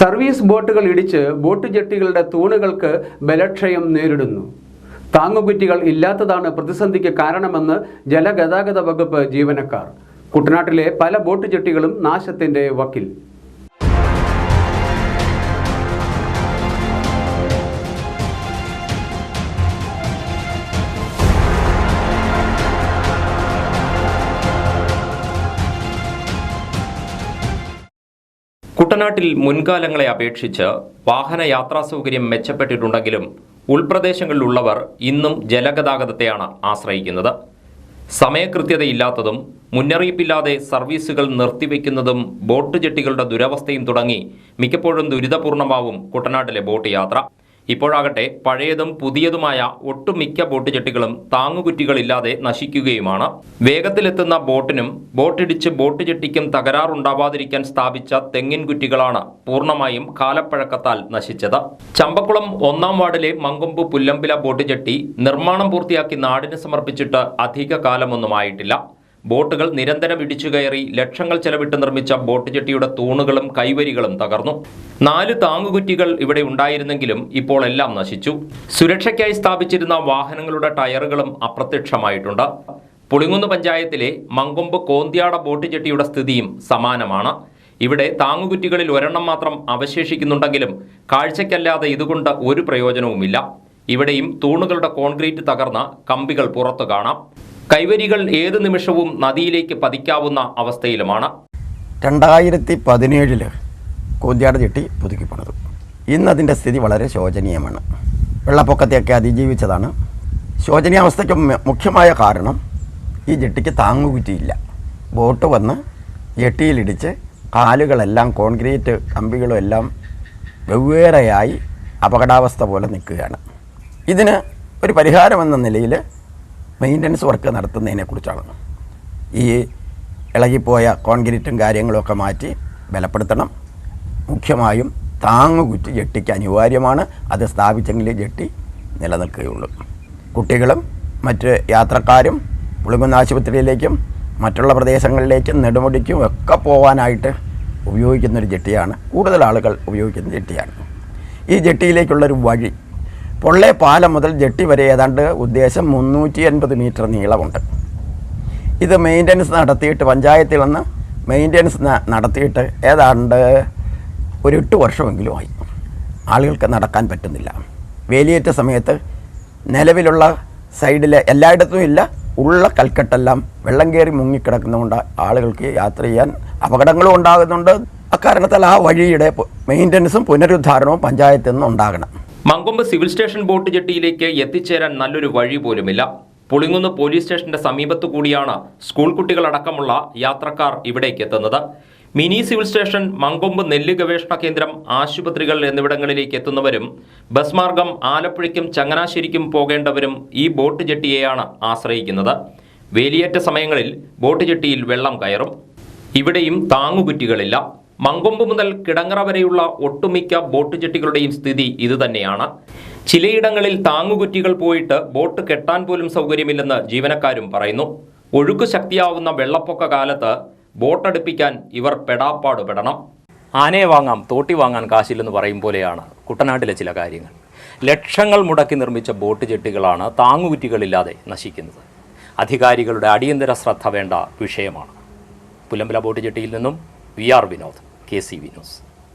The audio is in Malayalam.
സർവീസ് ബോട്ടുകൾ ഇടിച്ച് ബോട്ട് ജെട്ടികളുടെ തൂണുകൾക്ക് ബലക്ഷയം നേരിടുന്നു. താങ്ങുകുറ്റികൾ ഇല്ലാത്തതാണ് പ്രതിസന്ധിക്ക് കാരണമെന്ന് ജലഗതാഗത വകുപ്പ് ജീവനക്കാർ. കുട്ടനാട്ടിലെ പല ബോട്ട് ജെട്ടികളും നാശത്തിന്റെ വക്കിൽ. കുട്ടനാട്ടിൽ മുൻകാലങ്ങളെ അപേക്ഷിച്ച് വാഹന യാത്രാ സൗകര്യം മെച്ചപ്പെട്ടിട്ടുണ്ടെങ്കിലും ഉൾപ്രദേശങ്ങളിലുള്ളവർ ഇന്നും ജലഗതാഗതത്തെയാണ് ആശ്രയിക്കുന്നത്. സമയകൃത്യതയില്ലാത്തതും മുന്നറിയിപ്പില്ലാതെ സർവീസുകൾ നിർത്തിവെക്കുന്നതും ബോട്ട് ജെട്ടികളുടെ ദുരവസ്ഥയും തുടങ്ങി മിക്കപ്പോഴും ദുരിതപൂർണമാവും കുട്ടനാട്ടിലെ ബോട്ട് യാത്ര. ഇപ്പോഴാകട്ടെ പഴയതും പുതിയതുമായ ഒട്ടുമിക്ക ബോട്ട് ജെട്ടികളും താങ്ങുകുറ്റികളില്ലാതെ നശിക്കുകയുമാണ്. വേഗത്തിലെത്തുന്ന ബോട്ടിനും ബോട്ടിടിച്ച് ബോട്ട് ജെട്ടിക്കും തകരാറുണ്ടാവാതിരിക്കാൻ സ്ഥാപിച്ച തെങ്ങിൻ കുറ്റികളാണ് പൂർണമായും കാലപ്പഴക്കത്താൽ നശിച്ചത്. ചമ്പക്കുളം ഒന്നാം വാർഡിലെ മങ്കൊമ്പ് പുല്ലമ്പില ബോട്ട് ജെട്ടി നിർമ്മാണം പൂർത്തിയാക്കി നാടിന് സമർപ്പിച്ചിട്ട് അധിക കാലമൊന്നുമായിട്ടില്ല ബോട്ടുകൾ നിരന്തരം ഇടിച്ചു കയറി ലക്ഷങ്ങൾ ചെലവിട്ട് നിർമ്മിച്ച ബോട്ട് ജെട്ടിയുടെ തൂണുകളും കൈവരികളും തകർന്നു. നാല് താങ്ങുകുറ്റികൾ ഇവിടെ ഉണ്ടായിരുന്നെങ്കിലും ഇപ്പോൾ എല്ലാം നശിച്ചു. സുരക്ഷയ്ക്കായി സ്ഥാപിച്ചിരുന്ന വാഹനങ്ങളുടെ ടയറുകളും അപ്രത്യക്ഷമായിട്ടുണ്ട്. പുളിങ്ങുന്ന് പഞ്ചായത്തിലെ മങ്കൊമ്പ് കോന്തിയാട ബോട്ട് ജെട്ടിയുടെ സ്ഥിതിയും സമാനമാണ്. ഇവിടെ താങ്ങുകുറ്റികളിൽ ഒരെണ്ണം മാത്രം അവശേഷിക്കുന്നുണ്ടെങ്കിലും കാഴ്ചയ്ക്കല്ലാതെ ഇതുകൊണ്ട് ഒരു പ്രയോജനവുമില്ല. ഇവിടെയും തൂണുകളുടെ കോൺക്രീറ്റ് തകർന്ന കമ്പികൾ പുറത്തു കാണാം. കൈവരികൾ ഏത് നിമിഷവും നദിയിലേക്ക് പതിക്കാവുന്ന അവസ്ഥയിലുമാണ്. രണ്ടായിരത്തി പതിനേഴിൽ കൂന്തിയാട് ചെട്ടി പുതുക്കി പണിതു. ഇന്ന് അതിന്റെ സ്ഥിതി വളരെ ശോചനീയമാണ്. വെള്ളപ്പൊക്കത്തെയൊക്കെ അതിജീവിച്ചതാണ്. ശോചനീയാവസ്ഥയ്ക്ക് മുഖ്യമായ കാരണം ഈ ജെട്ടിക്ക് താങ്ങുകുറ്റിയില്ല. ബോട്ട് വന്ന് ജെട്ടിയിലിടിച്ച് കാലുകളെല്ലാം കോൺക്രീറ്റ് കമ്പികളും എല്ലാം വെവ്വേറെയായി അപകടാവസ്ഥ പോലെ നിൽക്കുകയാണ്. ഇതിന് ഒരു പരിഹാരമെന്ന നിലയിൽ മെയിന്റനൻസ് വർക്ക് നടത്തുന്നതിനെക്കുറിച്ചാണ് ഈ ഇളകിപ്പോയ കോൺക്രീറ്റും കാര്യങ്ങളൊക്കെ മാറ്റി ബലപ്പെടുത്തണം. മുഖ്യമായും താങ്ങുകുറ്റി ജെട്ടിക്ക് അനിവാര്യമാണ്. അത് സ്ഥാപിച്ചെങ്കിൽ ജെട്ടി നിലനിൽക്കുകയുള്ളൂ. കുട്ടികളും മറ്റ് യാത്രക്കാരും പുളിങ്കുന്ന് ആശുപത്രിയിലേക്കും മറ്റുള്ള പ്രദേശങ്ങളിലേക്കും നെടുമുടിക്കും ഒക്കെ പോകാനായിട്ട് ഉപയോഗിക്കുന്നൊരു ജെട്ടിയാണ്. കൂടുതൽ ആളുകൾ ഉപയോഗിക്കുന്ന ജെട്ടിയാണ്. ഈ ജെട്ടിയിലേക്കുള്ളൊരു വഴി പൊള്ളേ പാലം മുതൽ ജെട്ടി വരെ ഏതാണ്ട് ഉദ്ദേശം മുന്നൂറ്റി എൺപത് മീറ്റർ നീളമുണ്ട്. ഇത് മെയിന്റനൻസ് നടത്തിയിട്ട് പഞ്ചായത്തിൽ നിന്ന് മെയിന്റനൻസ് നടത്തിയിട്ട് ഏതാണ്ട് ഒരു എട്ട് വർഷമെങ്കിലും ആയി. ആളുകൾക്ക് നടക്കാൻ പറ്റുന്നില്ല. വേലിയേറ്റ സമയത്ത് നിലവിലുള്ള സൈഡിലെ എല്ലായിടത്തും ഇല്ല ഉള്ള കൽക്കെട്ടെല്ലാം വെള്ളം കയറി മുങ്ങിക്കിടക്കുന്നതുകൊണ്ട് ആളുകൾക്ക് യാത്ര ചെയ്യാൻ അപകടങ്ങളും ഉണ്ടാകുന്നുണ്ട്. അക്കാരണത്താൽ ആ വഴിയുടെ മെയിന്റനൻസും പുനരുദ്ധാരണവും പഞ്ചായത്തിൽ നിന്ന് ഉണ്ടാകണം. മങ്കൊമ്പ് സിവിൽ സ്റ്റേഷൻ ബോട്ട് ജെട്ടിയിലേക്ക് എത്തിച്ചേരാൻ നല്ലൊരു വഴി പോലുമില്ല. പുളിങ്ങുന്ന് പോലീസ് സ്റ്റേഷന്റെ സമീപത്തു കൂടിയാണ് സ്കൂൾ കുട്ടികളടക്കമുള്ള യാത്രക്കാർ ഇവിടേക്ക് എത്തുന്നത്. മിനി സിവിൽ സ്റ്റേഷൻ മങ്കൊമ്പ് നെല്ല് ഗവേഷണ കേന്ദ്രം ആശുപത്രികൾ എന്നിവിടങ്ങളിലേക്ക് എത്തുന്നവരും ബസ് മാർഗം ആലപ്പുഴയ്ക്കും ചങ്ങനാശ്ശേരിക്കും പോകേണ്ടവരും ഈ ബോട്ട് ജെട്ടിയെയാണ് ആശ്രയിക്കുന്നത്. വേലിയേറ്റ സമയങ്ങളിൽ ബോട്ട് ജെട്ടിയിൽ വെള്ളം കയറും. ഇവിടെയും താങ്ങുകുറ്റികളില്ല. മങ്കൊമ്പ് മുതൽ കിടങ്ങറ വരെയുള്ള ഒട്ടുമിക്ക ബോട്ട് ജെട്ടികളുടെയും സ്ഥിതി ഇതുതന്നെയാണ് ചിലയിടങ്ങളിൽ താങ്ങുകുറ്റികൾ പോയിട്ട് ബോട്ട് കെട്ടാൻ പോലും സൗകര്യമില്ലെന്ന് ജീവനക്കാരും പറയുന്നു. ഒഴുക്ക് ശക്തിയാവുന്ന വെള്ളപ്പൊക്ക കാലത്ത് ബോട്ടടുപ്പിക്കാൻ ഇവർ പെടാപ്പാട് പെടണം. ആനയെ വാങ്ങാം തോട്ടി വാങ്ങാൻ കാശില്ലെന്ന് പറയും പോലെയാണ് കുട്ടനാട്ടിലെ ചില കാര്യങ്ങൾ. ലക്ഷങ്ങൾ മുടക്കി നിർമ്മിച്ച ബോട്ട് ജെട്ടികളാണ് താങ്ങുകുറ്റികളില്ലാതെ നശിക്കുന്നത്. അധികാരികളുടെ അടിയന്തര ശ്രദ്ധ വേണ്ട വിഷയമാണ്. പുലമ്പല ബോട്ട് ജെട്ടിയിൽ നിന്നും V R Vinod. que es Ibinus.